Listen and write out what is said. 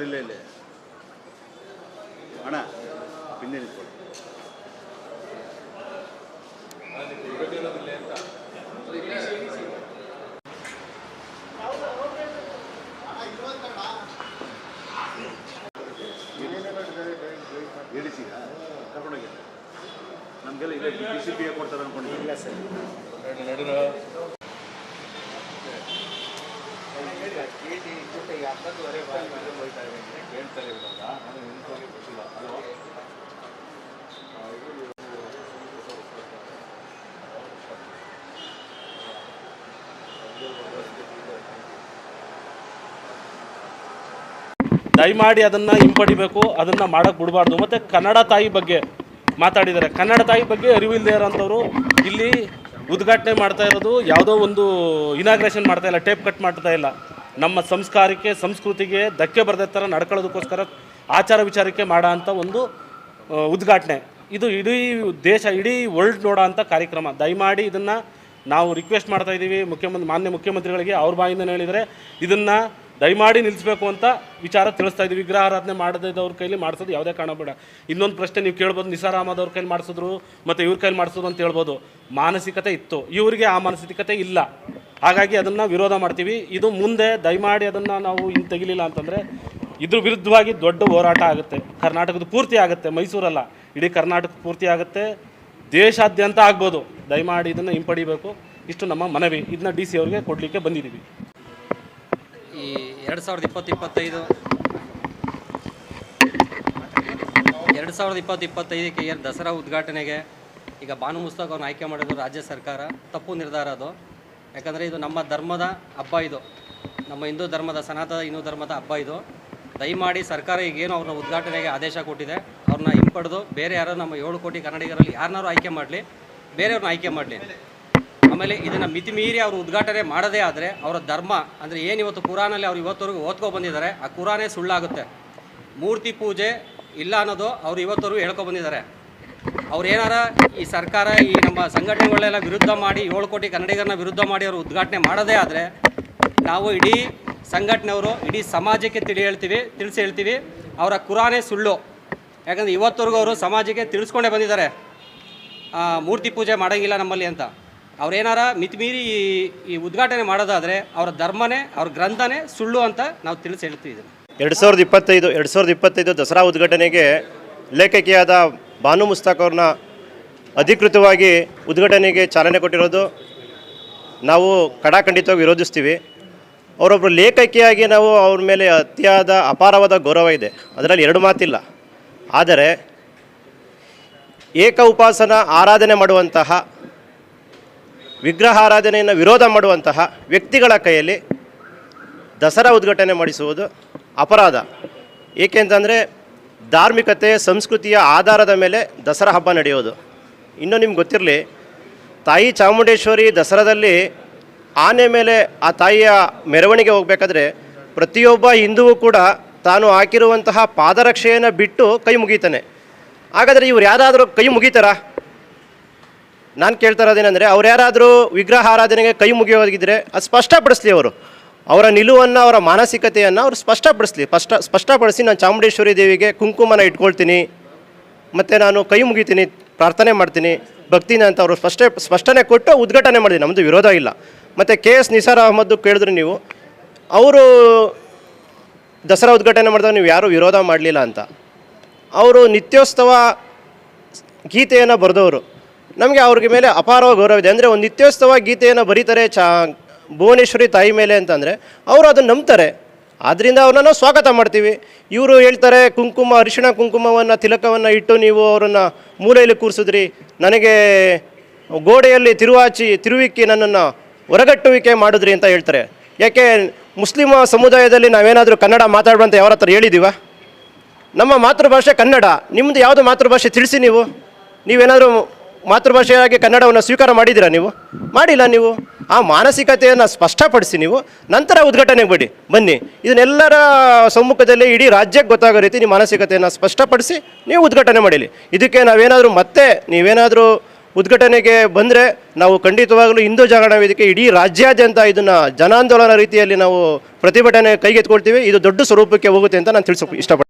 Sir ಇಲ್ಲೇ ಇಲ್ಲೇ. ಅಣ್ಣ ಹಿಂದೆ ನಿಂತ್ಕೊಳ್ಳಿ. ಎಡಿಸಿಗ ಕರ್ಕೊಂಡೋಗಿ. ನಮಗೆಲ್ಲ ಇಲ್ಲ ಡಿ ಸಿ ಪಿ ಕೊಡ್ತಾರೆ ಅನ್ಕೊಂಡಿಲ್ಲ ಸರ್. ದಯಮಾಡಿ ಅದನ್ನು ಹಿಂಪಡಿಬೇಕು ಅದನ್ನು ಮಾಡೋಕ್ಕೆ ಬಿಡಬಾರ್ದು. ಮತ್ತು ಕನ್ನಡ ತಾಯಿ ಬಗ್ಗೆ ಮಾತಾಡಿದ್ದಾರೆ. ಕನ್ನಡ ತಾಯಿ ಬಗ್ಗೆ ಅರಿವಿಲ್ಲದೆ ಇರೋಂಥವ್ರು ಇಲ್ಲಿ ಉದ್ಘಾಟನೆ ಮಾಡ್ತಾ ಇರೋದು ಯಾವುದೋ ಒಂದು ಇನಾಗ್ರೇಷನ್ ಮಾಡ್ತಾ ಇಲ್ಲ ಟೇಪ್ ಕಟ್ ಮಾಡ್ತಾ ಇಲ್ಲ. ನಮ್ಮ ಸಂಸ್ಕಾರಕ್ಕೆ, ಸಂಸ್ಕೃತಿಗೆ ಧಕ್ಕೆ ಬರದೇ ಥರ ನಡ್ಕೊಳ್ಳೋದಕ್ಕೋಸ್ಕರ ಆಚಾರ ವಿಚಾರಕ್ಕೆ ಮಾಡೋ ಅಂಥ ಒಂದು ಉದ್ಘಾಟನೆ. ಇದು ಇಡೀ ದೇಶ, ಇಡೀ ವರ್ಲ್ಡ್ ನೋಡೋ ಅಂಥ ಕಾರ್ಯಕ್ರಮ. ದಯಮಾಡಿ ಇದನ್ನು ನಾವು ರಿಕ್ವೆಸ್ಟ್ ಮಾಡ್ತಾ ಇದ್ದೀವಿ ಮುಖ್ಯಮಂತ್ರಿ, ಮಾನ್ಯ ಮುಖ್ಯಮಂತ್ರಿಗಳಿಗೆ ಅವ್ರ ಬಾಯಿಂದ ಹೇಳಿದರೆ ಇದನ್ನು ದಯಮಾಡಿ ನಿಲ್ಲಿಸಬೇಕು ಅಂತ ವಿಚಾರ ತಿಳಿಸ್ತಾ ಇದ್ದೀವಿ. ವಿಗ್ರಹಾರಾಧನೆ ಮಾಡದಿದ್ದವ್ರ ಕೈಲಿ ಮಾಡಿಸೋದು ಯಾವುದೇ ಕಾರಣ ಬೇಡ. ಇನ್ನೊಂದು ಪ್ರಶ್ನೆ ನೀವು ಕೇಳ್ಬೋದು ನಿಸಾರ್ ಅಹಮದ್ ಅವ್ರ ಕೈಲಿ ಮಾಡಿಸಿದ್ರು ಮತ್ತು ಇವ್ರ ಕೈಲಿ ಮಾಡಿಸೋದು ಅಂತ ಹೇಳ್ಬೋದು. ಮಾನಸಿಕತೆ ಇತ್ತು. ಇವರಿಗೆ ಆ ಮಾನಸಿಕತೆ ಇಲ್ಲ. ಹಾಗಾಗಿ ಅದನ್ನು ವಿರೋಧ ಮಾಡ್ತೀವಿ. ಇದು ಮುಂದೆ ದಯಮಾಡಿ ಅದನ್ನು ನಾವು ಇನ್ನು ತೆಗಿಲಿಲ್ಲ ಅಂತಂದರೆ ಇದ್ರ ವಿರುದ್ಧವಾಗಿ ದೊಡ್ಡ ಹೋರಾಟ ಆಗುತ್ತೆ. ಕರ್ನಾಟಕದ ಪೂರ್ತಿ ಆಗುತ್ತೆ. ಮೈಸೂರಲ್ಲ, ಇಡೀ ಕರ್ನಾಟಕ ಪೂರ್ತಿ ಆಗುತ್ತೆ. ದೇಶಾದ್ಯಂತ ಆಗ್ಬೋದು. ದಯಮಾಡಿ ಇದನ್ನು ಹಿಂಪಡಿಬೇಕು. ಇಷ್ಟು ನಮ್ಮ ಮನವಿ. ಇದನ್ನ ಡಿ ಸಿ ಅವ್ರಿಗೆ ಕೊಡಲಿಕ್ಕೆ ಬಂದಿದ್ದೀವಿ. ಎರಡು ಸಾವಿರದ ಇಪ್ಪತ್ತು ಇಪ್ಪತ್ತೈದು ಎರಡು ಸಾವಿರದ ಇಪ್ಪತ್ತು ಇಪ್ಪತ್ತೈದಕ್ಕೆ ಏನು ದಸರಾ ಉದ್ಘಾಟನೆಗೆ ಈಗ ಭಾನು ಮುಸ್ತಕ್ ಅವ್ರನ್ನ ಆಯ್ಕೆ ಮಾಡಿದ್ರು ರಾಜ್ಯ ಸರ್ಕಾರ. ತಪ್ಪು ನಿರ್ಧಾರ ಅದು. ಯಾಕಂದರೆ ಇದು ನಮ್ಮ ಧರ್ಮದ ಹಬ್ಬ ಇದು. ನಮ್ಮ ಹಿಂದೂ ಧರ್ಮದ ಸನಾತನ ಹಿಂದೂ ಧರ್ಮದ ಹಬ್ಬ ಇದು. ದಯಮಾಡಿ ಸರ್ಕಾರ ಈಗೇನು ಅವ್ರನ್ನ ಉದ್ಘಾಟನೆಗೆ ಆದೇಶ ಕೊಟ್ಟಿದೆ. ಅವ್ರನ್ನ ಹಿಂಪಡೆದು ಬೇರೆ ಯಾರೋ ನಮ್ಮ ಏಳು ಕೋಟಿ ಕನ್ನಡಿಗರಲ್ಲಿ ಯಾರನ್ನಾರು ಆಯ್ಕೆ ಮಾಡಲಿ ಬೇರೆಯವ್ರನ್ನ ಆಯ್ಕೆ ಮಾಡಲಿ. ಆಮೇಲೆ ಇದನ್ನು ಮಿತಿ ಮೀರಿ ಅವರು ಉದ್ಘಾಟನೆ ಮಾಡದೇ ಆದರೆ ಅವರ ಧರ್ಮ, ಅಂದರೆ ಏನು ಇವತ್ತು ಕುರಾನಲ್ಲಿ ಅವ್ರು ಇವತ್ತವರೆಗೂ ಓದ್ಕೊ ಬಂದಿದ್ದಾರೆ, ಆ ಕುರಾನೇ ಸುಳ್ಳಾಗುತ್ತೆ. ಮೂರ್ತಿ ಪೂಜೆ ಇಲ್ಲ ಅನ್ನೋದು ಅವ್ರು ಇವತ್ತವರೆಗೂ ಹೇಳ್ಕೊ ಬಂದಿದ್ದಾರೆ. ಅವ್ರು ಏನಾರ ಈ ಸರ್ಕಾರ, ಈ ನಮ್ಮ ಸಂಘಟನೆಗಳೆಲ್ಲ ವಿರುದ್ಧ ಮಾಡಿ, ಏಳು ಕೋಟಿ ಕನ್ನಡಿಗರನ್ನ ವಿರುದ್ಧ ಮಾಡಿ ಅವರು ಉದ್ಘಾಟನೆ ಮಾಡದೇ ಆದರೆ ನಾವು ಇಡೀ ಸಂಘಟನೆಯವರು, ಇಡೀ ಸಮಾಜಕ್ಕೆ ತಿಳಿ ಹೇಳ್ತೀವಿ, ತಿಳಿಸಿ ಹೇಳ್ತೀವಿ, ಅವರ ಕುರಾನೇ ಸುಳ್ಳು. ಯಾಕಂದರೆ ಇವತ್ತವರೆಗೂ ಅವರು ಸಮಾಜಕ್ಕೆ ತಿಳಿಸ್ಕೊಂಡೇ ಬಂದಿದ್ದಾರೆ. ಮೂರ್ತಿ ಪೂಜೆ ಮಾಡೋಂಗಿಲ್ಲ ನಮ್ಮಲ್ಲಿ ಅಂತ. ಅವ್ರೇನಾರ ಮಿತಿಮೀರಿ ಈ ಈ ಉದ್ಘಾಟನೆ ಮಾಡೋದಾದರೆ ಅವರ ಧರ್ಮನೇ, ಅವ್ರ ಗ್ರಂಥನೇ ಸುಳ್ಳು ಅಂತ ನಾವು ತಿಳಿಸಿ ಹೇಳ್ತಿದ್ದೀವಿ ಎರಡು ಸಾವಿರದ ಇಪ್ಪತ್ತೈದು, ಎರಡು ಸಾವಿರದ ಇಪ್ಪತ್ತೈದು ದಸರಾ ಉದ್ಘಾಟನೆಗೆ ಲೇಖಕಿಯಾದ ಬಾನು ಮುಸ್ತಾಕ್ ಅವ್ರನ್ನ ಅಧಿಕೃತವಾಗಿ ಉದ್ಘಾಟನೆಗೆ ಚಾಲನೆ ಕೊಟ್ಟಿರೋದು ನಾವು ಕಡಾಖಂಡಿತವಾಗಿ ವಿರೋಧಿಸ್ತೀವಿ. ಅವರೊಬ್ಬರು ಲೇಖಕಿಯಾಗಿ ನಾವು ಅವ್ರ ಮೇಲೆ ಅತಿಯಾದ ಅಪಾರವಾದ ಗೌರವ ಇದೆ. ಅದರಲ್ಲಿ ಎರಡು ಮಾತಿಲ್ಲ. ಆದರೆ ಏಕ ಉಪಾಸನ ಆರಾಧನೆ ಮಾಡುವಂತಹ ವಿಗ್ರಹಾರಾಧನೆಯನ್ನು ವಿರೋಧ ಮಾಡುವಂತಹ ವ್ಯಕ್ತಿಗಳ ಕೈಯಲ್ಲಿ ದಸರಾ ಉದ್ಘಾಟನೆ ಮಾಡಿಸುವುದು ಅಪರಾಧ. ಏಕೆಂತಂದರೆ ಧಾರ್ಮಿಕತೆ, ಸಂಸ್ಕೃತಿಯ ಆಧಾರದ ಮೇಲೆ ದಸರಾ ಹಬ್ಬ ನಡೆಯೋದು. ಇನ್ನು ನಿಮ್ಗೆ ಗೊತ್ತಿರಲಿ, ತಾಯಿ ಚಾಮುಂಡೇಶ್ವರಿ ದಸರಾದಲ್ಲಿ ಆನೆ ಮೇಲೆ ಆ ತಾಯಿಯ ಮೆರವಣಿಗೆ ಹೋಗಬೇಕಾದ್ರೆ ಪ್ರತಿಯೊಬ್ಬ ಹಿಂದೂ ಕೂಡ ತಾನು ಹಾಕಿರುವಂತಹ ಪಾದರಕ್ಷೆಯನ್ನು ಬಿಟ್ಟು ಕೈ ಮುಗೀತಾನೆ. ಹಾಗಾದರೆ ಇವ್ರು ಯಾರಾದರೂ ಕೈ ಮುಗೀತಾರಾ? ನಾನು ಕೇಳ್ತಾ ಇರೋದೇನೆಂದರೆ ಅವ್ರು ಯಾರಾದರೂ ವಿಗ್ರಹ ಆರಾಧನೆಗೆ ಕೈ ಮುಗಿಯೋದಿದ್ದರೆ ಅದು ಸ್ಪಷ್ಟಪಡಿಸ್ಲಿ ಅವರು. ಅವರ ನಿಲುವನ್ನು, ಅವರ ಮಾನಸಿಕತೆಯನ್ನು ಅವರು ಸ್ಪಷ್ಟಪಡಿಸ್ಲಿ. ಸ್ಪಷ್ಟ, ಸ್ಪಷ್ಟಪಡಿಸಿ ನಾನು ಚಾಮುಂಡೇಶ್ವರಿ ದೇವಿಗೆ ಕುಂಕುಮನ ಇಟ್ಕೊಳ್ತೀನಿ. ಮತ್ತು ನಾನು ಕೈ ಮುಗಿತೀನಿ, ಪ್ರಾರ್ಥನೆ ಮಾಡ್ತೀನಿ, ಭಕ್ತಿನ ಅಂತ ಅವರು ಸ್ಪಷ್ಟ, ಸ್ಪಷ್ಟನೆ ಕೊಟ್ಟು ಉದ್ಘಾಟನೆ ಮಾಡಿದೆ ನಮ್ಮದು ವಿರೋಧ ಇಲ್ಲ. ಮತ್ತು ಕೆ ಎಸ್ ನಿಸಾರ್ ಅಹಮದ್ ಕೇಳಿದ್ರೆ ನೀವು, ಅವರು ದಸರಾ ಉದ್ಘಾಟನೆ ಮಾಡಿದಾಗ ನೀವು ಯಾರೂ ವಿರೋಧ ಮಾಡಲಿಲ್ಲ ಅಂತ. ಅವರು ನಿತ್ಯೋತ್ಸವ ಗೀತೆಯನ್ನು ಬರೆದವರು. ನಮಗೆ ಅವ್ರಿಗೆ ಮೇಲೆ ಅಪಾರ ಗೌರವ ಇದೆ. ಅಂದರೆ ಒಂದು ನಿತ್ಯೋತ್ಸವ ಗೀತೆಯನ್ನು ಬರೀತಾರೆ ಚಾ, ಭುವನೇಶ್ವರಿ ತಾಯಿ ಮೇಲೆ ಅಂತಂದರೆ ಅವರು ಅದನ್ನು ನಂಬ್ತಾರೆ. ಆದ್ದರಿಂದ ಅವ್ರನ್ನ ಸ್ವಾಗತ ಮಾಡ್ತೀವಿ. ಇವರು ಹೇಳ್ತಾರೆ, ಕುಂಕುಮ, ಅರಿಶಿಣ ಕುಂಕುಮವನ್ನು, ತಿಲಕವನ್ನು ಇಟ್ಟು ನೀವು ಅವರನ್ನು ಮೂಲೆಯಲ್ಲಿ ಕೂರಿಸಿದ್ರಿ. ನನಗೆ ಗೋಡೆಯಲ್ಲಿ ತಿರುವಾಚಿ, ತಿರುವಿಕ್ಕಿ ನನ್ನನ್ನು ಹೊರಗಟ್ಟುವಿಕೆ ಮಾಡಿದ್ರಿ ಅಂತ ಹೇಳ್ತಾರೆ. ಯಾಕೆ, ಮುಸ್ಲಿಮ ಸಮುದಾಯದಲ್ಲಿ ನಾವೇನಾದರೂ ಕನ್ನಡ ಮಾತಾಡುವಂತ ಯಾರ ಹತ್ರ ಹೇಳಿದ್ದೀವ ನಮ್ಮ ಮಾತೃಭಾಷೆ ಕನ್ನಡ. ನಿಮ್ಮದು ಯಾವುದು ಮಾತೃಭಾಷೆ ತಿಳಿಸಿ ನೀವು? ನೀವೇನಾದರೂ ಮಾತೃಭಾಷೆಯಾಗಿ ಕನ್ನಡವನ್ನು ಸ್ವೀಕಾರ ಮಾಡಿದ್ದೀರಾ ನೀವು? ಮಾಡಿಲ್ಲ ನೀವು. ಆ ಮಾನಸಿಕತೆಯನ್ನು ಸ್ಪಷ್ಟಪಡಿಸಿ ನೀವು. ನಂತರ ಉದ್ಘಾಟನೆಗೆ ಬಿಡಿ. ಬನ್ನಿ. ಇದನ್ನೆಲ್ಲರ ಸಮ್ಮುಖದಲ್ಲಿ ಇಡೀ ರಾಜ್ಯಕ್ಕೆ ಗೊತ್ತಾಗೋ ರೀತಿ ನಿಮ್ಮ ಮಾನಸಿಕತೆಯನ್ನು ಸ್ಪಷ್ಟಪಡಿಸಿ ನೀವು ಉದ್ಘಾಟನೆ ಮಾಡಿಲಿ ಇದಕ್ಕೆ ನಾವೇನಾದರೂ ಮತ್ತೆ ನೀವೇನಾದರೂ ಉದ್ಘಾಟನೆಗೆ ಬಂದರೆ ನಾವು ಖಂಡಿತವಾಗಲೂ ಹಿಂದೂ ಜಾಗರಣ ವೇದಿಕೆ ಇಡೀ ರಾಜ್ಯಾದ್ಯಂತ ಇದನ್ನು ಜನಾಂದೋಲನ ರೀತಿಯಲ್ಲಿ ನಾವು ಪ್ರತಿಭಟನೆ ಕೈಗೆತ್ಕೊಳ್ತೀವಿ ಇದು ದೊಡ್ಡ ಸ್ವರೂಪಕ್ಕೆ ಹೋಗುತ್ತೆ ಅಂತ ನಾನು ತಿಳಿಸೋಕೆ ಇಷ್ಟಪಡ್ತೀನಿ.